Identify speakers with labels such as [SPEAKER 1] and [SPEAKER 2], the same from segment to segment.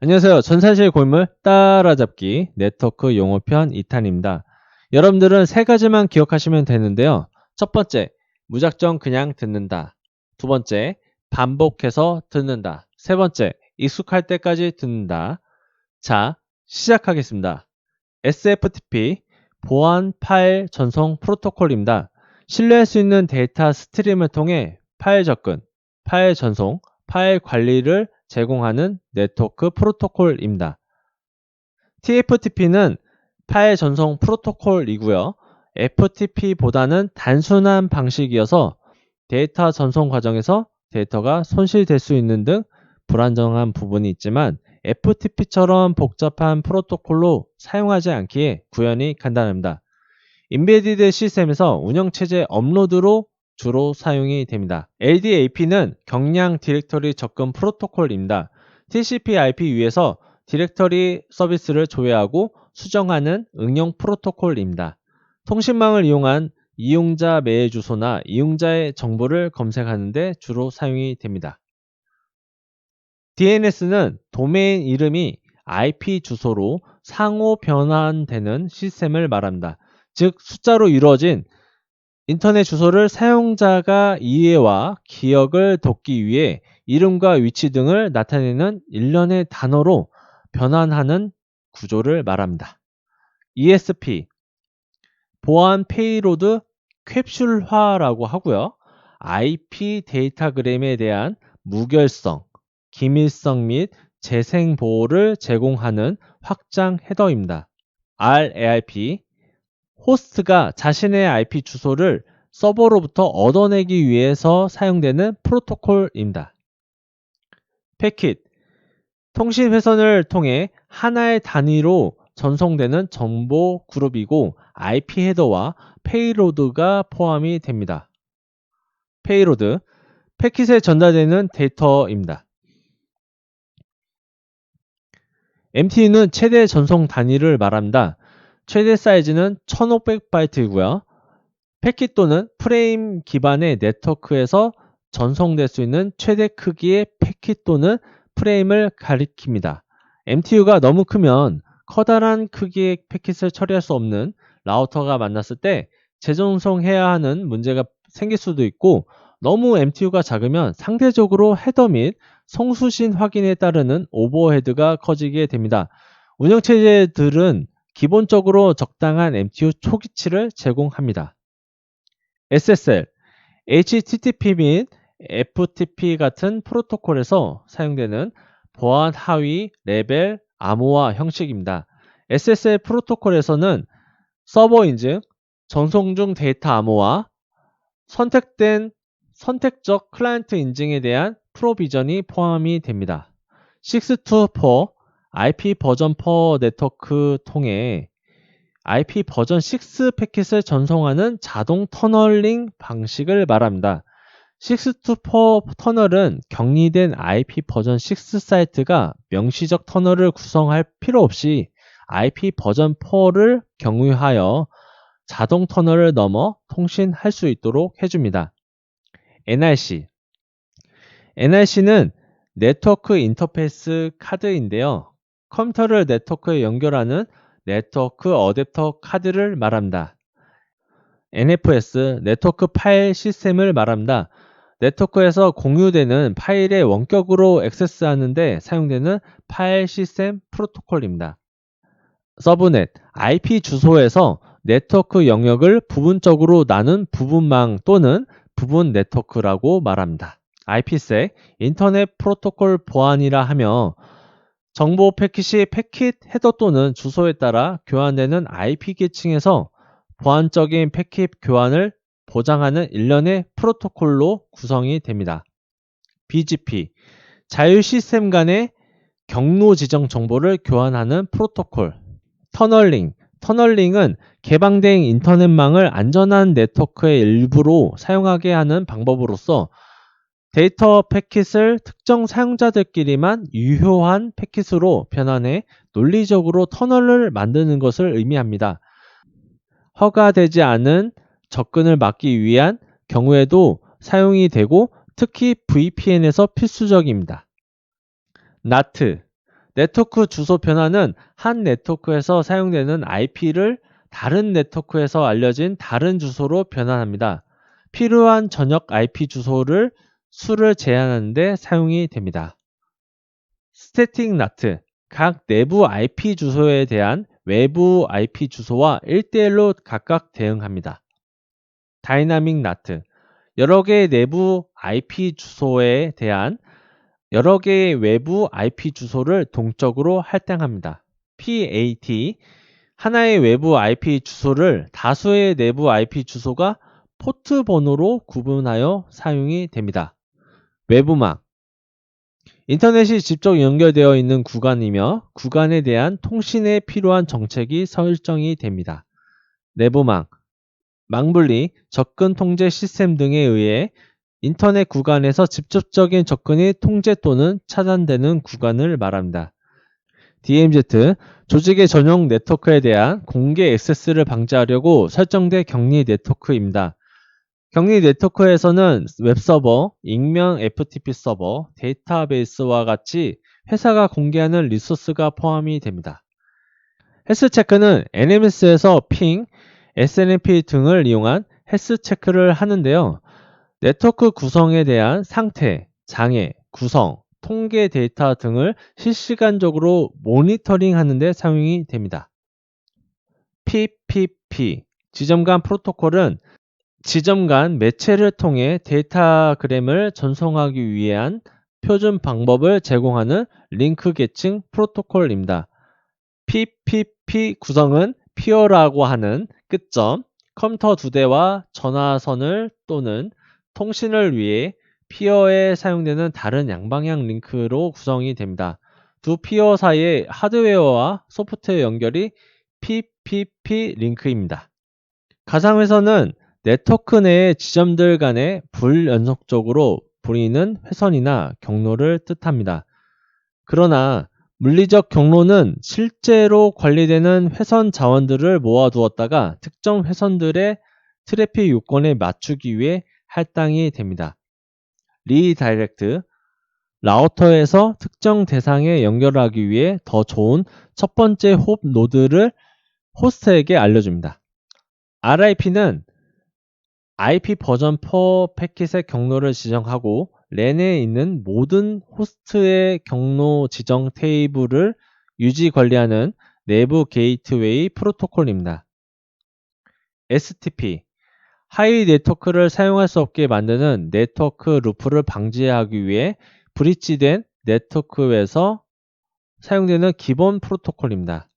[SPEAKER 1] 안녕하세요. 전산실 골물 따라잡기 네트워크 용어편 2탄입니다. 여러분들은 세 가지만 기억하시면 되는데요. 첫 번째, 무작정 그냥 듣는다. 두 번째, 반복해서 듣는다. 세 번째, 익숙할 때까지 듣는다. 자, 시작하겠습니다. SFTP, 보안 파일 전송 프로토콜입니다. 신뢰할 수 있는 데이터 스트림을 통해 파일 접근, 파일 전송, 파일 관리를 제공하는 네트워크 프로토콜입니다. TFTP는 파일 전송 프로토콜이고요. FTP보다는 단순한 방식이어서 데이터 전송 과정에서 데이터가 손실될 수 있는 등 불안정한 부분이 있지만 FTP처럼 복잡한 프로토콜로 사용하지 않기에 구현이 간단합니다. 인베디드 시스템에서 운영체제 업로드로 주로 사용이 됩니다. LDAP는 경량 디렉터리 접근 프로토콜입니다. TCP/IP 위에서 디렉터리 서비스를 조회하고 수정하는 응용 프로토콜입니다. 통신망을 이용한 이용자 메일 주소나 이용자의 정보를 검색하는 데 주로 사용이 됩니다. DNS는 도메인 이름이 IP 주소로 상호 변환되는 시스템을 말합니다. 즉 숫자로 이루어진 인터넷 주소를 사용자가 이해와 기억을 돕기 위해 이름과 위치 등을 나타내는 일련의 단어로 변환하는 구조를 말합니다. ESP 보안 페이로드 캡슐화라고 하고요. IP 데이터그램에 대한 무결성, 기밀성 및 재생 보호를 제공하는 확장 헤더입니다. RARP 호스트가 자신의 IP 주소를 서버로부터 얻어내기 위해서 사용되는 프로토콜입니다. 패킷 통신 회선을 통해 하나의 단위로 전송되는 정보 그룹이고 IP 헤더와 페이로드가 포함이 됩니다. 페이로드 패킷에 전달되는 데이터입니다. MTU는 최대 전송 단위를 말합니다. 최대 사이즈는 1500바이트이고요. 패킷 또는 프레임 기반의 네트워크에서 전송될 수 있는 최대 크기의 패킷 또는 프레임을 가리킵니다. MTU가 너무 크면 커다란 크기의 패킷을 처리할 수 없는 라우터가 만났을 때 재전송해야 하는 문제가 생길 수도 있고 너무 MTU가 작으면 상대적으로 헤더 및 송수신 확인에 따르는 오버헤드가 커지게 됩니다. 운영체제들은 기본적으로 적당한 MTU 초기치를 제공합니다. SSL, HTTP 및 FTP 같은 프로토콜에서 사용되는 보안 하위 레벨 암호화 형식입니다. SSL 프로토콜에서는 서버 인증, 전송 중 데이터 암호화, 선택된 선택적 클라이언트 인증에 대한 프로비전이 포함이 됩니다. 624 IP 버전 퍼 네트워크 통해 IP 버전 6 패킷을 전송하는 자동 터널링 방식을 말합니다. 624 터널은 격리된 IP 버전 6 사이트가 명시적 터널을 구성할 필요 없이 IP 버전 4를 경유하여 자동 터널을 넘어 통신할 수 있도록 해줍니다. NRC NRC는 네트워크 인터페이스 카드인데요. 컴퓨터를 네트워크에 연결하는 네트워크 어댑터 카드를 말합니다. NFS 네트워크 파일 시스템을 말합니다. 네트워크에서 공유되는 파일의 원격으로 액세스하는데 사용되는 파일 시스템 프로토콜입니다. 서브넷 IP 주소에서 네트워크 영역을 부분적으로 나눈 부분망 또는 부분 네트워크라고 말합니다. IPsec 인터넷 프로토콜 보안이라 하며 정보 패킷이 패킷 헤더 또는 주소에 따라 교환되는 IP 계층에서 보안적인 패킷 교환을 보장하는 일련의 프로토콜로 구성이 됩니다. BGP 자율 시스템 간의 경로 지정 정보를 교환하는 프로토콜. 터널링 터널링은 개방된 인터넷망을 안전한 네트워크의 일부로 사용하게 하는 방법으로서 데이터 패킷을 특정 사용자들끼리만 유효한 패킷으로 변환해 논리적으로 터널을 만드는 것을 의미합니다. 허가되지 않은 접근을 막기 위한 경우에도 사용이 되고 특히 VPN에서 필수적입니다. NAT 네트워크 주소 변환은 한 네트워크에서 사용되는 IP를 다른 네트워크에서 알려진 다른 주소로 변환합니다. 필요한 전역 IP 주소를 수를 제한하는데 사용이 됩니다. 스태틱 나트 각 내부 IP 주소에 대한 외부 IP 주소와 1대1로 각각 대응합니다. 다이나믹 나트 여러 개의 내부 IP 주소에 대한 여러 개의 외부 IP 주소를 동적으로 할당합니다. PAT 하나의 외부 IP 주소를 다수의 내부 IP 주소가 포트 번호로 구분하여 사용이 됩니다. 외부망 인터넷이 직접 연결되어 있는 구간이며 구간에 대한 통신에 필요한 정책이 설정이 됩니다. 내부망 망분리, 접근 통제 시스템 등에 의해 인터넷 구간에서 직접적인 접근이 통제 또는 차단되는 구간을 말합니다. DMZ, 조직의 전용 네트워크에 대한 공개 액세스를 방지하려고 설정된 격리 네트워크입니다. 격리 네트워크에서는 웹서버, 익명 FTP 서버, 데이터베이스와 같이 회사가 공개하는 리소스가 포함이 됩니다. 헬스체크는 NMS에서 핑, SNMP 등을 이용한 헬스 체크를 하는데요. 네트워크 구성에 대한 상태, 장애, 구성, 통계 데이터 등을 실시간적으로 모니터링 하는데 사용이 됩니다. PPP, 지점 간 프로토콜은 지점 간 매체를 통해 데이터그램을 전송하기 위한 표준 방법을 제공하는 링크 계층 프로토콜입니다. PPP 구성은 피어라고 하는 끝점, 컴퓨터 두 대와 전화선을 또는 통신을 위해 피어에 사용되는 다른 양방향 링크로 구성이 됩니다. 두 피어 사이의 하드웨어와 소프트웨어 연결이 PPP 링크입니다. 가상회선은 네트워크 내의 지점들 간에 불연속적으로 보이는 회선이나 경로를 뜻합니다. 그러나 물리적 경로는 실제로 관리되는 회선 자원들을 모아두었다가 특정 회선들의 트래픽 요건에 맞추기 위해 할당이 됩니다. 리다이렉트 라우터에서 특정 대상에 연결하기 위해 더 좋은 첫 번째 홉 노드를 호스트에게 알려줍니다. RIP는 IP 버전 4 패킷의 경로를 지정하고 랜에 있는 모든 호스트의 경로 지정 테이블을 유지 관리하는 내부 게이트웨이 프로토콜입니다. STP 하이 네트워크를 사용할 수 없게 만드는 네트워크 루프를 방지하기 위해 브릿지된 네트워크에서 사용되는 기본 프로토콜입니다.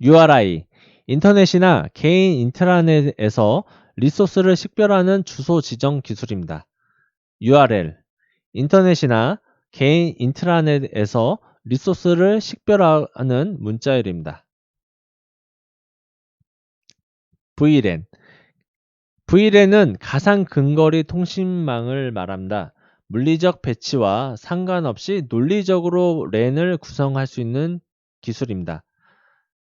[SPEAKER 1] URI 인터넷이나 개인 인트라넷에서 리소스를 식별하는 주소 지정 기술입니다. URL 인터넷이나 개인 인트라넷에서 리소스를 식별하는 문자열입니다. VLAN VLAN은 가상 근거리 통신망을 말합니다. 물리적 배치와 상관없이 논리적으로 랜을 구성할 수 있는 기술입니다.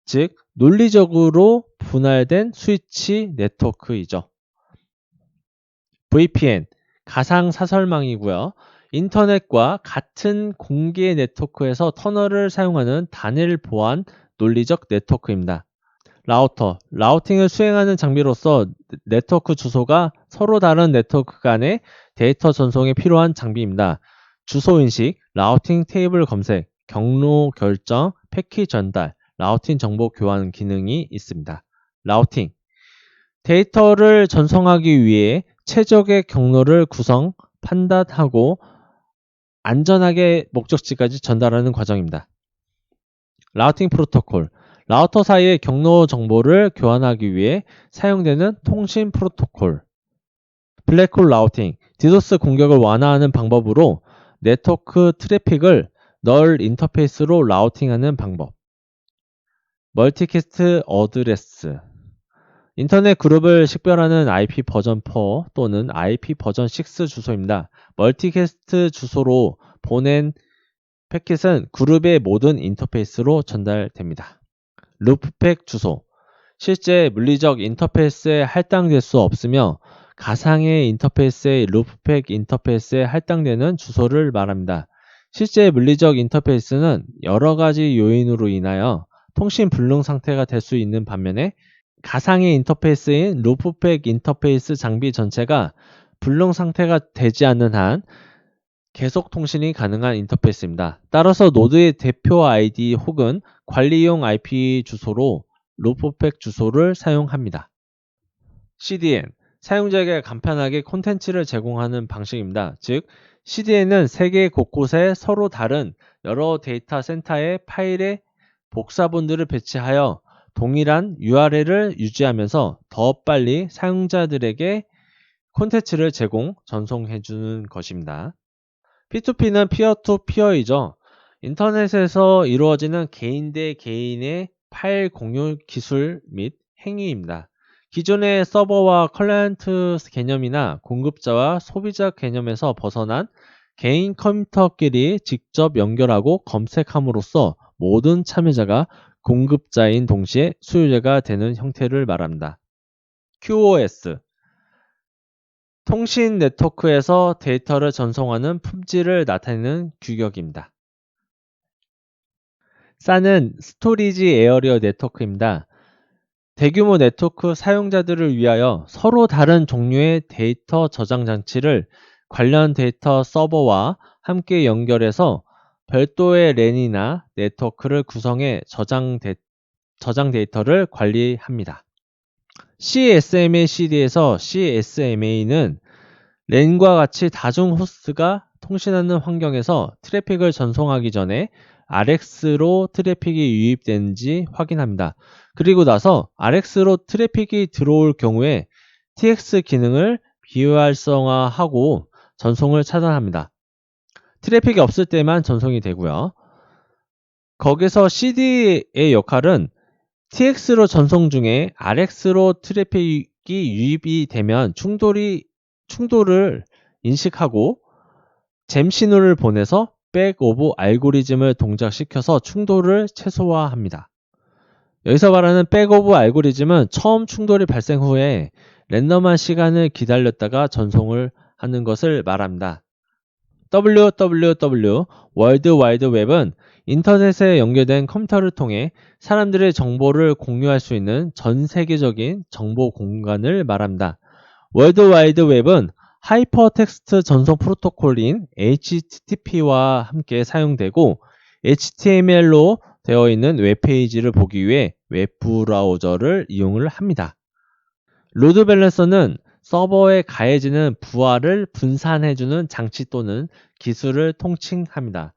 [SPEAKER 1] 즉, 논리적으로 분할된 스위치 네트워크이죠. VPN, 가상 사설망이고요. 인터넷과 같은 공개 네트워크에서 터널을 사용하는 단일 보안 논리적 네트워크입니다. 라우터, 라우팅을 수행하는 장비로서 네트워크 주소가 서로 다른 네트워크 간의 데이터 전송에 필요한 장비입니다. 주소 인식, 라우팅 테이블 검색, 경로 결정, 패킷 전달, 라우팅 정보 교환 기능이 있습니다. 라우팅. 데이터를 전송하기 위해 최적의 경로를 구성, 판단하고 안전하게 목적지까지 전달하는 과정입니다. 라우팅 프로토콜. 라우터 사이의 경로 정보를 교환하기 위해 사용되는 통신 프로토콜. 블랙홀 라우팅. 디도스 공격을 완화하는 방법으로 네트워크 트래픽을 널 인터페이스로 라우팅하는 방법. 멀티캐스트 어드레스 인터넷 그룹을 식별하는 IP 버전 4 또는 IP 버전 6 주소입니다. 멀티캐스트 주소로 보낸 패킷은 그룹의 모든 인터페이스로 전달됩니다. 루프팩 주소 실제 물리적 인터페이스에 할당될 수 없으며 가상의 인터페이스의 루프팩 인터페이스에 할당되는 주소를 말합니다. 실제 물리적 인터페이스는 여러 가지 요인으로 인하여 통신 불능 상태가 될 수 있는 반면에 가상의 인터페이스인 루프백 인터페이스 장비 전체가 불능 상태가 되지 않는 한 계속 통신이 가능한 인터페이스입니다. 따라서 노드의 대표 아이디 혹은 관리용 IP 주소로 루프백 주소를 사용합니다. CDN 사용자에게 간편하게 콘텐츠를 제공하는 방식입니다. 즉 CDN은 세계 곳곳에 서로 다른 여러 데이터 센터의 파일의 복사본들을 배치하여 동일한 URL을 유지하면서 더 빨리 사용자들에게 콘텐츠를 제공, 전송해 주는 것입니다. P2P는 피어 투 피어이죠. 인터넷에서 이루어지는 개인 대 개인의 파일 공유 기술 및 행위입니다. 기존의 서버와 클라이언트 개념이나 공급자와 소비자 개념에서 벗어난 개인 컴퓨터끼리 직접 연결하고 검색함으로써 모든 참여자가 공급자인 동시에 수요자가 되는 형태를 말합니다. QoS 통신 네트워크에서 데이터를 전송하는 품질을 나타내는 규격입니다. SAN은 스토리지 에어리어 네트워크입니다. 대규모 네트워크 사용자들을 위하여 서로 다른 종류의 데이터 저장 장치를 관련 데이터 서버와 함께 연결해서 별도의 랜이나 네트워크를 구성해 저장, 데, 저장 데이터를 관리합니다. CSMA CD에서 CSMA는 랜과 같이 다중 호스트가 통신하는 환경에서 트래픽을 전송하기 전에 RX로 트래픽이 유입되는지 확인합니다. 그리고 나서 RX로 트래픽이 들어올 경우에 TX 기능을 비활성화하고 전송을 차단합니다. 트래픽이 없을 때만 전송이 되고요. 거기서 CD의 역할은 TX로 전송 중에 RX로 트래픽이 유입이 되면 충돌이, 충돌을 인식하고 잼 신호를 보내서 백 오브 알고리즘을 동작시켜서 충돌을 최소화합니다. 여기서 말하는 백 오브 알고리즘은 처음 충돌이 발생 후에 랜덤한 시간을 기다렸다가 전송을 하는 것을 말합니다. Www 월드 와이드 웹은 인터넷에 연결된 컴퓨터를 통해 사람들의 정보를 공유할 수 있는 전 세계적인 정보 공간을 말합니다. 월드 와이드 웹은 하이퍼텍스트 전송 프로토콜인 HTTP와 함께 사용되고 HTML로 되어 있는 웹페이지를 보기 위해 웹브라우저를 이용을 합니다. 로드 밸런서는 서버에 가해지는 부하를 분산해주는 장치 또는 기술을 통칭합니다.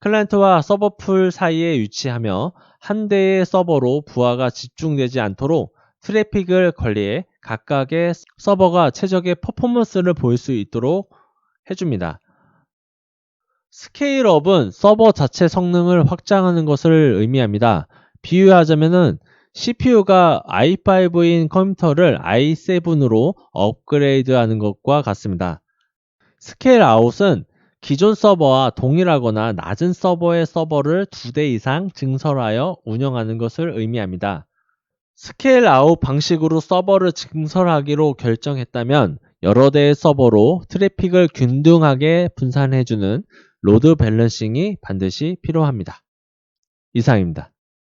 [SPEAKER 1] 클라이언트와 서버 풀 사이에 위치하며 한 대의 서버로 부하가 집중되지 않도록 트래픽을 관리해 각각의 서버가 최적의 퍼포먼스를 보일 수 있도록 해줍니다. 스케일업은 서버 자체 성능을 확장하는 것을 의미합니다. 비유하자면은 CPU가 i5인 컴퓨터를 i7으로 업그레이드하는 것과 같습니다. 스케일 아웃은 기존 서버와 동일하거나 낮은 서버의 서버를 두 대 이상 증설하여 운영하는 것을 의미합니다. 스케일 아웃 방식으로 서버를 증설하기로 결정했다면 여러 대의 서버로 트래픽을 균등하게 분산해주는 로드 밸런싱이 반드시 필요합니다. 이상입니다.